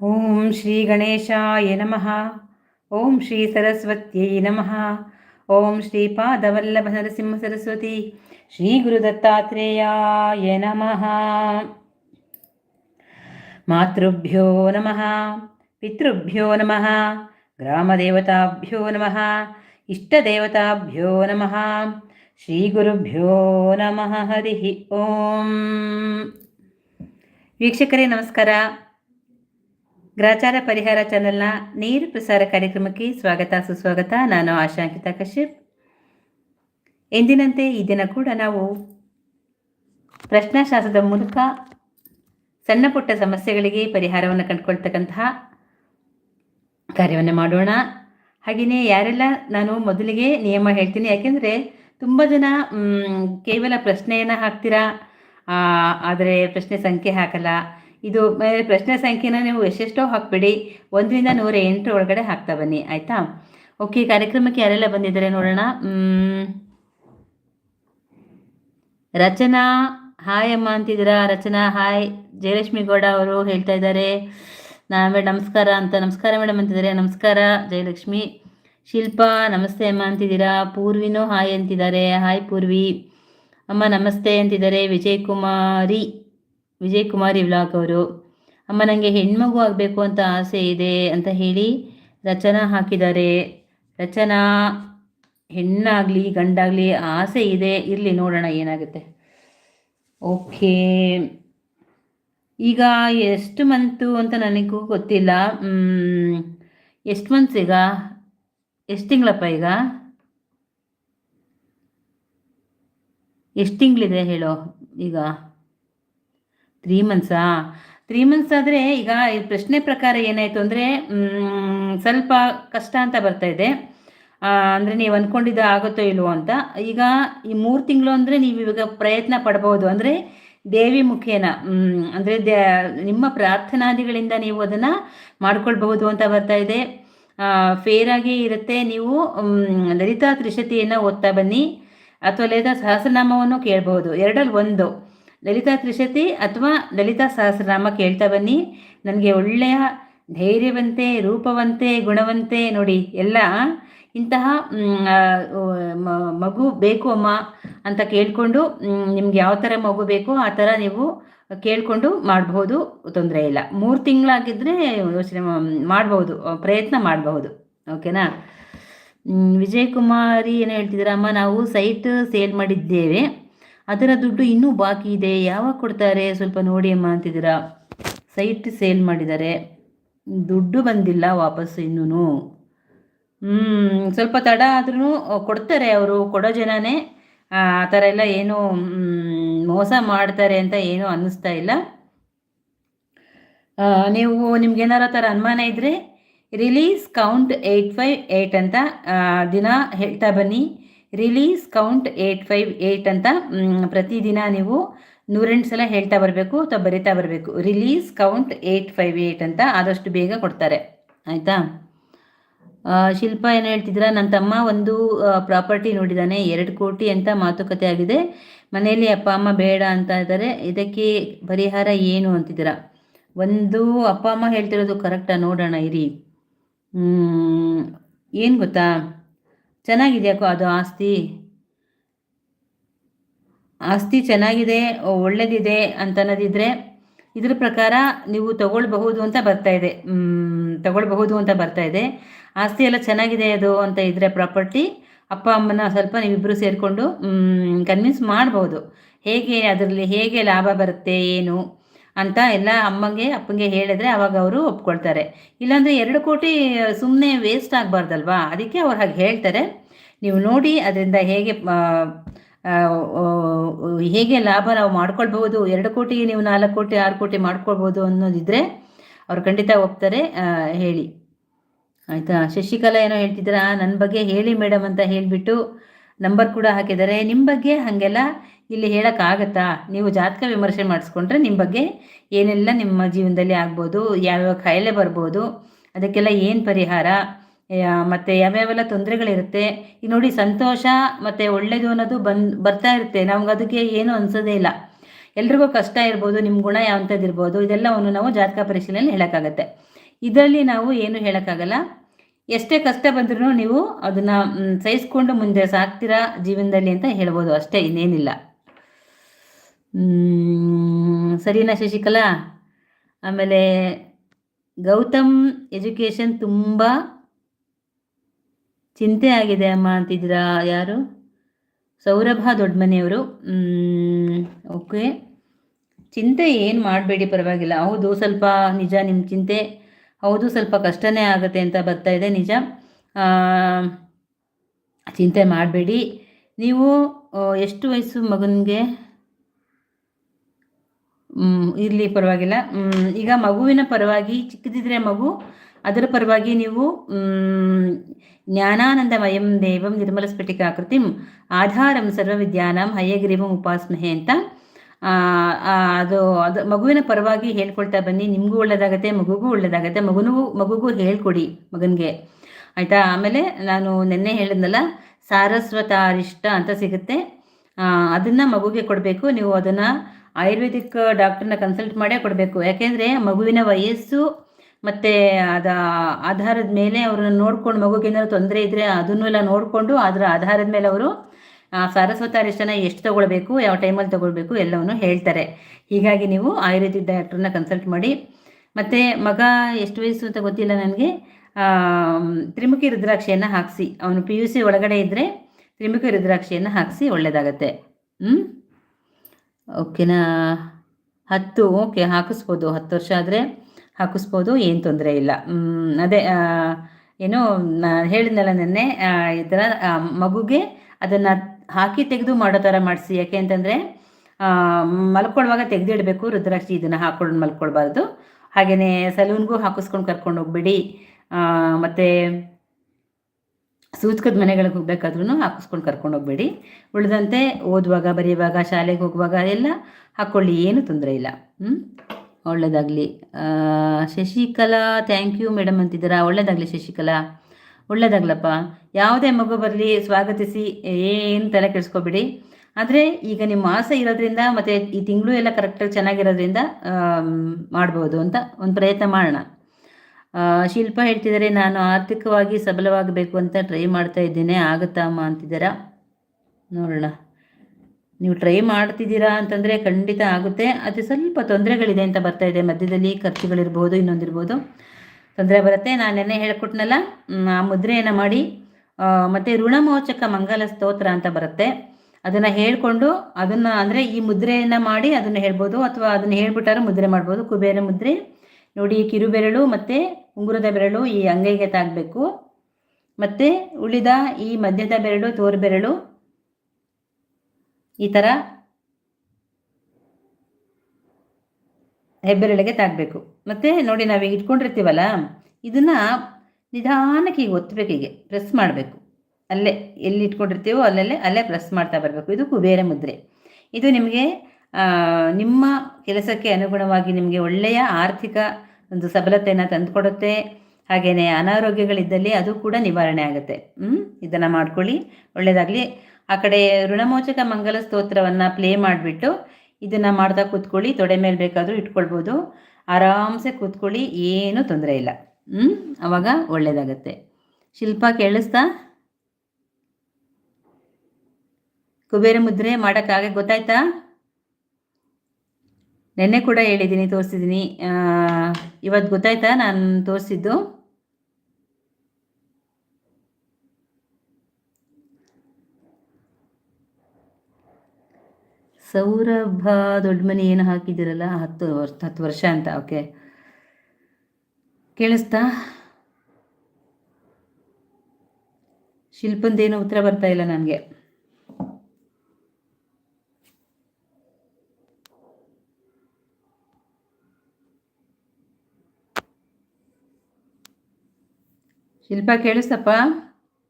ಓಂ ಶ್ರೀ ಗಣೇಶಾಯ ನಮಃ ಓಂ ಶ್ರೀ ಸರಸ್ವತ್ಯೈ ನಮಃ ಓಂ ಶ್ರೀಪಾದವಲ್ಲಭ ನರಸಿಂಹ ಸರಸ್ವತಿ ಶ್ರೀ ಗುರು ದತ್ತಾತ್ರೇಯಾಯ ನಮಃ ಮಾತೃಭ್ಯೋ ನಮಃ ಪಿತೃಭ್ಯೋ ನಮಃ ಗ್ರಾಮದೇವತಾಭ್ಯೋ ನಮಃ ಇಷ್ಟದೇವತಾಭ್ಯೋ ನಮಃ ಶ್ರೀ ಗುರುಭ್ಯೋ ನಮಃ ಹರಿ ಓಂ ವೀಕ್ಷಕರೇ ನಮಸ್ಕಾರ ಗ್ರಾಚಾರ ಪರಿಹಾರ ಚಾನೆಲ್ನ ನೀರು ಪ್ರಸಾರ ಕಾರ್ಯಕ್ರಮಕ್ಕೆ ಸ್ವಾಗತ, ಸುಸ್ವಾಗತ. ನಾನು ಆಶಾಂಕಿತ ಕಶ್ಯಪ್. ಎಂದಿನಂತೆ ಈ ದಿನ ಕೂಡ ನಾವು ಪ್ರಶ್ನಾಶಾಸ್ತ್ರದ ಮೂಲಕ ಸಣ್ಣ ಪುಟ್ಟ ಸಮಸ್ಯೆಗಳಿಗೆ ಪರಿಹಾರವನ್ನು ಕಂಡುಕೊಳ್ತಕ್ಕಂತಹ ಕಾರ್ಯವನ್ನು ಮಾಡೋಣ. ಹಾಗೆಯೇ ಯಾರೆಲ್ಲ ನಾನು ಮೊದಲಿಗೆ ನಿಯಮ ಹೇಳ್ತೀನಿ, ಯಾಕೆಂದರೆ ತುಂಬ ಜನ ಕೇವಲ ಪ್ರಶ್ನೆಯನ್ನು ಹಾಕ್ತೀರಾ? ಆದರೆ ಪ್ರಶ್ನೆ ಸಂಖ್ಯೆ ಹಾಕಲ್ಲ. ಇದು ಪ್ರಶ್ನೆ ಸಂಖ್ಯೆನ ನೀವು ಎಷ್ಟೆಷ್ಟೋ ಹಾಕ್ಬೇಡಿ. ಒಂದರಿಂದ ನೂರ ಎಂಟು ಒಳಗಡೆ ಹಾಕ್ತಾ ಬನ್ನಿ, ಆಯಿತಾ? ಓಕೆ ಕಾರ್ಯಕ್ರಮಕ್ಕೆ ಯಾರೆಲ್ಲ ಬಂದಿದ್ದಾರೆ ನೋಡೋಣ. ರಚನಾ, ಹಾಯ್ ಅಮ್ಮ ಅಂತಿದ್ದೀರಾ? ರಚನಾ, ಹಾಯ್. ಜಯಲಕ್ಷ್ಮಿ ಗೌಡ ಅವರು ಹೇಳ್ತಾ ಇದ್ದಾರೆ. ನಾ ಮೇಡಮ್ ನಮಸ್ಕಾರ ಅಂತ. ನಮಸ್ಕಾರ ಮೇಡಮ್ ಅಂತಿದ್ದಾರೆ. ನಮಸ್ಕಾರ, ಜಯಲಕ್ಷ್ಮಿ. ಶಿಲ್ಪಾ, ನಮಸ್ತೆ ಅಮ್ಮ ಅಂತಿದ್ದೀರಾ? ಪೂರ್ವಿನೂ ಹಾಯ್ ಅಂತಿದ್ದಾರೆ. ಹಾಯ್ ಪೂರ್ವಿ. ಅಮ್ಮ, ನಮಸ್ತೆ ಅಂತಿದ್ದಾರೆ. ವಿಜಯ್ ವಿಜಯ್ ಕುಮಾರಿ ವ್ಲಾಗ್ ಅವರು, ಅಮ್ಮ ನನಗೆ ಹೆಣ್ಮಗು ಆಗಬೇಕು ಅಂತ ಆಸೆ ಇದೆ ಅಂತ ಹೇಳಿ ರಚನಾ ಹಾಕಿದ್ದಾರೆ. ರಚನಾ, ಹೆಣ್ಣಾಗಲಿ, ಗಂಡಾಗಲಿ ಆಸೆ ಇದೆ. ಇರಲಿ, ನೋಡೋಣ ಏನಾಗುತ್ತೆ. ಓಕೆ. ಈಗ ಎಷ್ಟು ಮಂತು ಅಂತ ನನಗೂ ಗೊತ್ತಿಲ್ಲ. ಎಷ್ಟು ಮಂತ್ಸ್ ಈಗ? ಎಷ್ಟು ತಿಂಗಳಪ್ಪ ಈಗ? ಎಷ್ಟು ತಿಂಗಳಿದೆ ಹೇಳೋ ಈಗ? ತ್ರೀ ಮಂತ್ಸಾ ತ್ರೀ ಮಂತ್ಸ್ ಆದರೆ ಈಗ ಈ ಪ್ರಶ್ನೆ ಪ್ರಕಾರ ಏನಾಯಿತು ಅಂದರೆ ಸ್ವಲ್ಪ ಕಷ್ಟ ಅಂತ ಬರ್ತಾ ಇದೆ. ಅಂದರೆ ನೀವು ಅಂದ್ಕೊಂಡಿದ್ದು ಆಗುತ್ತೋ ಇಲ್ವೋ ಅಂತ. ಈಗ ಈ ಮೂರು ತಿಂಗಳು ಅಂದರೆ ನೀವು ಇವಾಗ ಪ್ರಯತ್ನ ಪಡ್ಬೋದು. ಅಂದರೆ ದೇವಿ ಮುಖೇನ ಅಂದರೆ ದೇ, ನಿಮ್ಮ ಪ್ರಾರ್ಥನಾದಿಗಳಿಂದ ನೀವು ಅದನ್ನು ಮಾಡ್ಕೊಳ್ಬಹುದು ಅಂತ ಬರ್ತಾ ಇದೆ. ಫೇರಾಗಿ ಇರುತ್ತೆ. ನೀವು ಲಲಿತಾ ತ್ರಿಶತಿಯನ್ನು ಓದ್ತಾ ಬನ್ನಿ. ಅಥವಾ ಲಲಿತಾ ಸಹಸ್ರನಾಮವನ್ನು ಕೇಳಬಹುದು ಎರಡಲ್ಲಿ ಒಂದು. ಲಲಿತಾ ತ್ರಿಶತಿ ಅಥವಾ ಲಲಿತಾ ಸಹಸ್ರನಾಮ ಕೇಳ್ತಾ ಬನ್ನಿ. ನನಗೆ ಒಳ್ಳೆಯ ಧೈರ್ಯವಂತೆ, ರೂಪವಂತೆ, ಗುಣವಂತೆ ನೋಡಿ ಎಲ್ಲ ಇಂತಹ ಮಗು ಬೇಕು ಅಮ್ಮ ಅಂತ ಕೇಳಿಕೊಂಡು ನಿಮ್ಗೆ ಯಾವ ಥರ ಮಗು ಬೇಕೋ ಆ ಥರ ನೀವು ಕೇಳಿಕೊಂಡು ಮಾಡಬಹುದು, ತೊಂದರೆ ಇಲ್ಲ. ಮೂರು ತಿಂಗಳಾಗಿದ್ದರೆ ಯೋಚನೆ ಮಾಡಬಹುದು, ಪ್ರಯತ್ನ ಮಾಡಬಹುದು. ಓಕೆನಾ? ವಿಜಯಕುಮಾರಿ ಏನು ಹೇಳ್ತಿದ್ದೀರಾ ಅಮ್ಮ ನಾವು ಸೈಟ್ ಸೇಲ್ ಮಾಡಿದ್ದೇವೆ. ಅದರ ದುಡ್ಡು ಇನ್ನೂ ಬಾಕಿ ಇದೆ. ಯಾವಾಗ ಕೊಡ್ತಾರೆ? ಸ್ವಲ್ಪ ನೋಡಿ ಅಮ್ಮ ಅಂತಿದ್ದೀರಾ? ಸೈಟ್ ಸೇಲ್ ಮಾಡಿದ್ದಾರೆ. ದುಡ್ಡು ಬಂದಿಲ್ಲ ವಾಪಸ್ಸು ಇನ್ನೂ ಸ್ವಲ್ಪ ತಡ ಆದ್ರೂ ಕೊಡ್ತಾರೆ ಅವರು. ಕೊಡೋ ಜನನೇ, ಆ ಥರ ಎಲ್ಲ ಏನು ಮೋಸ ಮಾಡ್ತಾರೆ ಅಂತ ಏನೂ ಅನ್ನಿಸ್ತಾ ಇಲ್ಲ. ನೀವು ನಿಮ್ಗೇನಾರ ಥರ ಅನುಮಾನ ಇದ್ದರೆ release count eight five eight ಅಂತ ದಿನ ಹೇಳ್ತಾ ಬನ್ನಿ. Release count eight five eight ಅಂತ ಪ್ರತಿದಿನ ನೀವು ನೂರೆಂಟು ಸಲ ಹೇಳ್ತಾ ಬರಬೇಕು ಅಥವಾ ಬರಿತಾ ಬರಬೇಕು. Release count eight five eight ಅಂತ ಆದಷ್ಟು ಬೇಗ ಕೊಡ್ತಾರೆ. ಆಯಿತಾ? ಶಿಲ್ಪ ಏನು ಹೇಳ್ತಿದ್ದೀರಾ? ನನ್ನ ತಮ್ಮ ಒಂದು ಪ್ರಾಪರ್ಟಿ ನೋಡಿದ್ದಾನೆ ಎರಡು ಕೋಟಿ ಅಂತ ಮಾತುಕತೆ ಆಗಿದೆ. ಮನೆಯಲ್ಲಿ ಅಪ್ಪ, ಅಮ್ಮ ಬೇಡ ಅಂತ ಇದ್ದಾರೆ. ಇದಕ್ಕೆ ಪರಿಹಾರ ಏನು ಅಂತಿದ್ದೀರ? ಒಂದು, ಅಪ್ಪ, ಅಮ್ಮ ಹೇಳ್ತಿರೋದು ಕರೆಕ್ಟಾ ನೋಡೋಣ, ಇರಿ. ಏನು ಗೊತ್ತಾ? ಚೆನ್ನಾಗಿದೆಯಾಕೋ ಅದು ಆಸ್ತಿ? ಆಸ್ತಿ ಚೆನ್ನಾಗಿದೆ ಒಳ್ಳೇದಿದೆ ಅಂತ ಅನ್ನೋದಿದ್ರೆ ಇದ್ರ ಪ್ರಕಾರ ನೀವು ತಗೊಳ್ಬಹುದು ಅಂತ ಬರ್ತಾ ಇದೆ. ತಗೊಳ್ಬಹುದು ಅಂತ ಬರ್ತಾ ಇದೆ. ಆಸ್ತಿ ಎಲ್ಲ ಚೆನ್ನಾಗಿದೆ ಅದು ಅಂತ ಇದ್ರೆ ಪ್ರಾಪರ್ಟಿ, ಅಪ್ಪ, ಅಮ್ಮನ ಸ್ವಲ್ಪ ನೀವಿಬ್ಬರು ಸೇರಿಕೊಂಡು ಕನ್ವಿನ್ಸ್ ಮಾಡ್ಬೋದು. ಹೇಗೆ, ಅದರಲ್ಲಿ ಹೇಗೆ ಲಾಭ ಬರುತ್ತೆ, ಏನು? ಅಂತ ಎಲ್ಲ ಅಮ್ಮಂಗೆ, ಅಪ್ಪಂಗೆ ಹೇಳಿದ್ರೆ ಅವಾಗ ಅವರು ಒಪ್ಕೊಳ್ತಾರೆ. ಇಲ್ಲಾಂದರೆ ಎರಡು ಕೋಟಿ ಸುಮ್ಮನೆ ವೇಸ್ಟ್ ಆಗಬಾರ್ದಲ್ವಾ? ಅದಕ್ಕೆ ಅವ್ರು ಹಾಗೆ ಹೇಳ್ತಾರೆ. ನೀವು ನೋಡಿ ಅದರಿಂದ ಹೇಗೆ ಹೇಗೆ ಲಾಭ ನಾವು ಮಾಡ್ಕೊಳ್ಬಹುದು. ಎರಡು ಕೋಟಿ, ನೀವು ನಾಲ್ಕು ಕೋಟಿ, ಆರು ಕೋಟಿ ಮಾಡ್ಕೊಳ್ಬೋದು ಅನ್ನೋದಿದ್ರೆ ಅವ್ರು ಖಂಡಿತ ಒಪ್ತಾರೆ. ಹೇಳಿ. ಆಯಿತಾ? ಶಶಿಕಲಾ ಏನೋ ಹೇಳ್ತಿದ್ದೀರಾ? ನನ್ನ ಬಗ್ಗೆ ಹೇಳಿ ಮೇಡಮ್ ಅಂತ ಹೇಳಿಬಿಟ್ಟು ನಂಬರ್ ಕೂಡ ಹಾಕಿದ್ದಾರೆ. ನಿಮ್ಮ ಬಗ್ಗೆ ಹಾಗೆಲ್ಲ ಇಲ್ಲಿ ಹೇಳೋಕ್ಕಾಗತ್ತಾ ನೀವು ಜಾತಕ ವಿಮರ್ಶೆ ಮಾಡಿಸ್ಕೊಂಡ್ರೆ ನಿಮ್ಮ ಬಗ್ಗೆ ಏನೆಲ್ಲ ನಿಮ್ಮ ಜೀವನದಲ್ಲಿ ಆಗ್ಬೋದು, ಯಾವ್ಯಾವ ಕಾಯಿಲೆ ಬರ್ಬೋದು, ಅದಕ್ಕೆಲ್ಲ ಏನು ಪರಿಹಾರ? ಮತ್ತು ಯಾವ್ಯಾವೆಲ್ಲ ತೊಂದರೆಗಳಿರುತ್ತೆ? ಈಗ ನೋಡಿ ಸಂತೋಷ ಮತ್ತು ಒಳ್ಳೆಯದು ಅನ್ನೋದು ಬಂದು, ಬರ್ತಾ ಇರುತ್ತೆ. ನಮ್ಗೆ ಅದಕ್ಕೆ ಏನು ಅನಿಸೋದೇ ಇಲ್ಲ. ಎಲ್ರಿಗೂ ಕಷ್ಟ ಇರ್ಬೋದು ನಿಮ್ಮ ಗುಣ ಯಾವಂಥದ್ದು ಇರ್ಬೋದು, ಇದೆಲ್ಲವನ್ನು ನಾವು ಜಾತಕ ಪರೀಕ್ಷೆಯಲ್ಲಿ ಹೇಳೋಕ್ಕಾಗತ್ತೆ. ಇದರಲ್ಲಿ ನಾವು ಏನು ಹೇಳೋಕ್ಕಾಗಲ್ಲ? ಎಷ್ಟೇ ಕಷ್ಟ ಬಂದ್ರೂ ನೀವು ಅದನ್ನು ಸಹಿಸ್ಕೊಂಡು ಮುಂದೆ ಸಾಕ್ತೀರಾ ಜೀವನದಲ್ಲಿ ಅಂತ ಹೇಳ್ಬೋದು. ಅಷ್ಟೇ, ಇನ್ನೇನಿಲ್ಲ. ಸರಿನಾ ಶಶಿಕಲಾ? ಆಮೇಲೆ ಗೌತಮ್ ಎಜುಕೇಷನ್ ತುಂಬ ಚಿಂತೆ ಆಗಿದೆ ಅಮ್ಮ ಅಂತಿದ್ದೀರಾ ಯಾರು? ಸೌರಭ ದೊಡ್ಡಮನೆಯವರು. ಓಕೆ. ಚಿಂತೆ ಏನು ಮಾಡಬೇಡಿ ಪರವಾಗಿಲ್ಲ. ಹೌದು, ಸ್ವಲ್ಪ ನಿಜ ನಿಮ್ಮ ಚಿಂತೆ. ಹೌದು, ಸ್ವಲ್ಪ ಕಷ್ಟನೇ ಆಗುತ್ತೆ ಅಂತ ಬರ್ತಾ ಇದೆ ನಿಜ. ಚಿಂತೆ ಮಾಡಬೇಡಿ. ನೀವು ಎಷ್ಟು ವಯಸ್ಸು ಮಗನಿಗೆ? ಇರಲಿ, ಪರವಾಗಿಲ್ಲ. ಈಗ ಮಗುವಿನ ಪರವಾಗಿ ಚಿಕ್ಕದಿದ್ರೆ ಮಗು, ಅದರ ಪರವಾಗಿ ನೀವು ಜ್ಞಾನಾನಂದಮಯಂ ದೇವಂ ನಿರ್ಮಲ ಸ್ಫಟಿಕಾಕೃತಿಂ ಆಧಾರಂ ಸರ್ವವಿದ್ಯಾನಂ ಹಯಗ್ರೀವಂ ಉಪಾಸ್ಮಹೆ ಅಂತ. ಅದು ಅದು ಮಗುವಿನ ಪರವಾಗಿ ಹೇಳ್ಕೊಳ್ತಾ ಬನ್ನಿ. ನಿಮಗೂ ಒಳ್ಳೇದಾಗತ್ತೆ, ಮಗುಗೂ ಒಳ್ಳೇದಾಗತ್ತೆ. ಮಗುನಿಗೂ ಮಗುಗೂ ಹೇಳ್ಕೊಡಿ ಮಗನಿಗೆ. ಆಯಿತಾ? ಆಮೇಲೆ ನಾನು ನಿನ್ನೆ ಹೇಳಿದ್ನಲ್ಲ, ಸಾರಸ್ವತಾರಿಷ್ಟ ಅಂತ ಸಿಗುತ್ತೆ. ಅದನ್ನು ಮಗುಗೆ ಕೊಡಬೇಕು. ನೀವು ಅದನ್ನು ಆಯುರ್ವೇದಿಕ್ ಡಾಕ್ಟರ್ನ ಕನ್ಸಲ್ಟ್ ಮಾಡೇ ಕೊಡಬೇಕು. ಯಾಕೆಂದರೆ ಮಗುವಿನ ವಯಸ್ಸು ಮತ್ತು ಅದ ಆಧಾರದ ಮೇಲೆ ಅವ್ರನ್ನ ನೋಡ್ಕೊಂಡು ಮಗುಗೆ ಏನಾದ್ರು ತೊಂದರೆ ಇದ್ದರೆ ಅದನ್ನು ಎಲ್ಲ ನೋಡಿಕೊಂಡು ಅದರ ಆಧಾರದ ಮೇಲೆ ಅವರು ಸಾರಸ್ವತಾರಿಷ್ಟನ ಎಷ್ಟು ತೊಗೊಳ್ಬೇಕು, ಯಾವ ಟೈಮಲ್ಲಿ ತೊಗೊಳ್ಬೇಕು ಎಲ್ಲವನ್ನು ಹೇಳ್ತಾರೆ. ಹೀಗಾಗಿ ನೀವು ಆಯುರ್ವೇದಿಕ್ ಡಾಕ್ಟ್ರನ್ನ ಕನ್ಸಲ್ಟ್ ಮಾಡಿ. ಮತ್ತು ಮಗ ಎಷ್ಟು ವಯಸ್ಸು ಅಂತ ಗೊತ್ತಿಲ್ಲ ನನಗೆ. ತ್ರಿಮುಖಿ ರುದ್ರಾಕ್ಷಿಯನ್ನು ಹಾಕಿಸಿ. ಅವನು ಪಿ ಯು ಸಿ ಒಳಗಡೆ ಇದ್ದರೆ ತ್ರಿಮುಖಿ ರುದ್ರಾಕ್ಷಿಯನ್ನು ಹಾಕಿಸಿ ಒಳ್ಳೆಯದಾಗತ್ತೆ. ಹ್ಞೂ ಓಕೆನಾ ಹತ್ತು, ಓಕೆ, ಹಾಕಿಸ್ಬೋದು. ಹತ್ತು ವರ್ಷ ಆದರೆ ಹಾಕಿಸ್ಬೋದು, ಏನು ತೊಂದರೆ ಇಲ್ಲ. ಅದೇ ಏನು ಹೇಳಿದ್ನಲ್ಲ ನೆನ್ನೆ ಈ ಥರ ಮಗುಗೆ ಅದನ್ನು ಹಾಕಿ ತೆಗೆದು ಮಾಡೋ ಥರ ಮಾಡಿಸಿ. ಯಾಕೆ ಅಂತಂದರೆ ಮಲ್ಕೊಳ್ಳುವಾಗ ತೆಗೆದಿಡಬೇಕು, ರುದ್ರಾಕ್ಷಿ ಇದನ್ನು ಹಾಕ್ಕೊಂಡು ಮಲ್ಕೊಳ್ಬಾರ್ದು. ಹಾಗೆಯೇ ಸಲೂನ್ಗೂ ಹಾಕಿಸ್ಕೊಂಡು ಕರ್ಕೊಂಡು ಹೋಗ್ಬಿಡಿ. ಮತ್ತು ಸೂಚಕದ ಮನೆಗಳಿಗೆ ಹೋಗ್ಬೇಕಾದ್ರೂ ಹಾಕಿಸ್ಕೊಂಡು ಕರ್ಕೊಂಡು ಹೋಗ್ಬೇಡಿ. ಉಳಿದಂತೆ ಓದುವಾಗ, ಬರೆಯುವಾಗ, ಶಾಲೆಗೆ ಹೋಗುವಾಗ ಎಲ್ಲ ಹಾಕ್ಕೊಳ್ಳಿ, ಏನು ತೊಂದರೆ ಇಲ್ಲ. ಹ್ಞೂ ಒಳ್ಳೆಯದಾಗಲಿ ಶಶಿಕಲಾ ಥ್ಯಾಂಕ್ ಯು ಮೇಡಮ್ ಅಂತಿದ್ದೀರಾ? ಒಳ್ಳೆಯದಾಗಲಿ ಶಶಿಕಲಾ. ಒಳ್ಳೇದಾಗ್ಲಪ್ಪ. ಯಾವುದೇ ಮಗು ಬರಲಿ, ಸ್ವಾಗತಿಸಿ, ಏನು ತಲೆ ಕೆಡಿಸ್ಕೊಬೇಡಿ. ಆದರೆ ಈಗ ನಿಮ್ಮ ಆಸೆ ಇರೋದ್ರಿಂದ ಮತ್ತು ಈ ತಿಂಗಳು ಎಲ್ಲ ಕರೆಕ್ಟಾಗಿ ಚೆನ್ನಾಗಿರೋದ್ರಿಂದ ಮಾಡ್ಬೋದು ಅಂತ ಒಂದು ಪ್ರಯತ್ನ ಮಾಡೋಣ. ಶಿಲ್ಪ ಹೇಳ್ತಿದ್ದಾರೆ, ನಾನು ಆರ್ಥಿಕವಾಗಿ ಸಬಲವಾಗಬೇಕು ಅಂತ ಟ್ರೈ ಮಾಡ್ತಾ ಇದ್ದೇನೆ, ಆಗುತ್ತಾ ಅಮ್ಮ? ಅಂತಿದ್ದೀರಾ. ನೋಡೋಣ. ನೀವು ಟ್ರೈ ಮಾಡ್ತಿದ್ದೀರಾ ಅಂತಂದರೆ ಖಂಡಿತ ಆಗುತ್ತೆ. ಅದು ಸ್ವಲ್ಪ ತೊಂದರೆಗಳಿದೆ ಅಂತ ಬರ್ತಾ ಇದೆ. ಮಧ್ಯದಲ್ಲಿ ಖರ್ಚುಗಳಿರ್ಬೋದು, ಇನ್ನೊಂದಿರ್ಬೋದು. ತೊಂದರೆ ಬರುತ್ತೆ. ನಾನು ನೆನ್ನೆ ಹೇಳ್ಕೊಟ್ನಲ್ಲ ಆ ಮುದ್ರೆಯನ್ನು ಮಾಡಿ ಮತ್ತು ಋಣಮೋಚಕ ಮಂಗಲ ಸ್ತೋತ್ರ ಅಂತ ಬರುತ್ತೆ. ಅದನ್ನು ಹೇಳಿಕೊಂಡು, ಅದನ್ನು ಅಂದರೆ ಈ ಮುದ್ರೆಯನ್ನು ಮಾಡಿ ಅದನ್ನು ಹೇಳ್ಬೋದು, ಅಥವಾ ಅದನ್ನು ಹೇಳ್ಬಿಟ್ಟಾರೆ ಮುದ್ರೆ ಮಾಡ್ಬೋದು, ಕುಬೇರ ಮುದ್ರೆ. ನೋಡಿ ಕಿರು ಬೆರಳು ಮತ್ತು ಉಂಗುರದ ಬೆರಳು ಈ ಅಂಗೈಗೆ ತಾಗಬೇಕು. ಮತ್ತು ಉಳಿದ ಈ ಮಧ್ಯದ ಬೆರಳು ತೋರು ಬೆರಳು ಈ ಥರ ಹೆಬ್ಬೆರಳಿಗೆ ತಾಗಬೇಕು. ಮತ್ತು ನೋಡಿ ನಾವೀಗ ಇಟ್ಕೊಂಡಿರ್ತೀವಲ್ಲ, ಇದನ್ನು ನಿಧಾನಕ್ಕೆ ಈಗ ಒತ್ತಬೇಕು ಹೀಗೆ, ಪ್ರೆಸ್ ಮಾಡಬೇಕು. ಅಲ್ಲೇ, ಎಲ್ಲಿ ಇಟ್ಕೊಂಡಿರ್ತೀವೋ ಅಲ್ಲಲ್ಲೇ, ಅಲ್ಲೇ ಪ್ರೆಸ್ ಮಾಡ್ತಾ ಬರಬೇಕು. ಇದು ಕುಬೇರ ಮುದ್ರೆ. ಇದು ನಿಮಗೆ ನಿಮ್ಮ ಕೆಲಸಕ್ಕೆ ಅನುಗುಣವಾಗಿ ನಿಮಗೆ ಒಳ್ಳೆಯ ಆರ್ಥಿಕ ಒಂದು ಸಬಲತೆಯನ್ನು ತಂದುಕೊಡುತ್ತೆ. ಹಾಗೆಯೇ ಅನಾರೋಗ್ಯಗಳಿದ್ದಲ್ಲಿ ಅದು ಕೂಡ ನಿವಾರಣೆ ಆಗುತ್ತೆ. ಹ್ಞೂ ಇದನ್ನು ಮಾಡ್ಕೊಳ್ಳಿ. ಒಳ್ಳೆಯದಾಗಲಿ ಆ ಕಡೆ ಋಣಮೋಚಕ ಮಂಗಲ ಸ್ತೋತ್ರವನ್ನು ಪ್ಲೇ ಮಾಡಿಬಿಟ್ಟು ಇದನ್ನು ಮಾಡ್ತಾ ಕೂತ್ಕೊಳ್ಳಿ. ತೊಡೆ ಮೇಲೆ ಬೇಕಾದರೂ ಇಟ್ಕೊಳ್ಬೋದು. ಆರಾಮ್ಸೆ ಕೂತ್ಕೊಳ್ಳಿ. ಏನೂ ತೊಂದರೆ ಇಲ್ಲ. ಹ್ಞೂ ಅವಾಗ ಒಳ್ಳೆಯದಾಗತ್ತೆ ಶಿಲ್ಪ ಕೇಳಿಸ್ತಾ? ಕುಬೇರ ಮುದ್ರೆ ಮಾಡೋಕ್ಕಾಗ ಗೊತ್ತಾಯ್ತಾ? ನೆನ್ನೆ ಕೂಡ ಹೇಳಿದ್ದೀನಿ, ತೋರಿಸಿದ್ದೀನಿ. ಇವತ್ತು ಗೊತ್ತಾಯ್ತಾ ನಾನು ತೋರಿಸಿದ್ದು? ಸೌರಭ ದೊಡ್ಡ ಮನೆ ಏನು ಹಾಕಿದ್ದೀರಲ್ಲ, ಹತ್ತು ವರ್ಷ ಹತ್ತು ವರ್ಷ ಅಂತ ಓಕೆ ಕೇಳಿಸ್ತಾ? ಶಿಲ್ಪಂದೇನು ಉತ್ತರ ಬರ್ತಾ ಇಲ್ಲ ನನಗೆ. ಶಿಲ್ಪ ಕೇಳಿಸ್ತಪ್ಪ?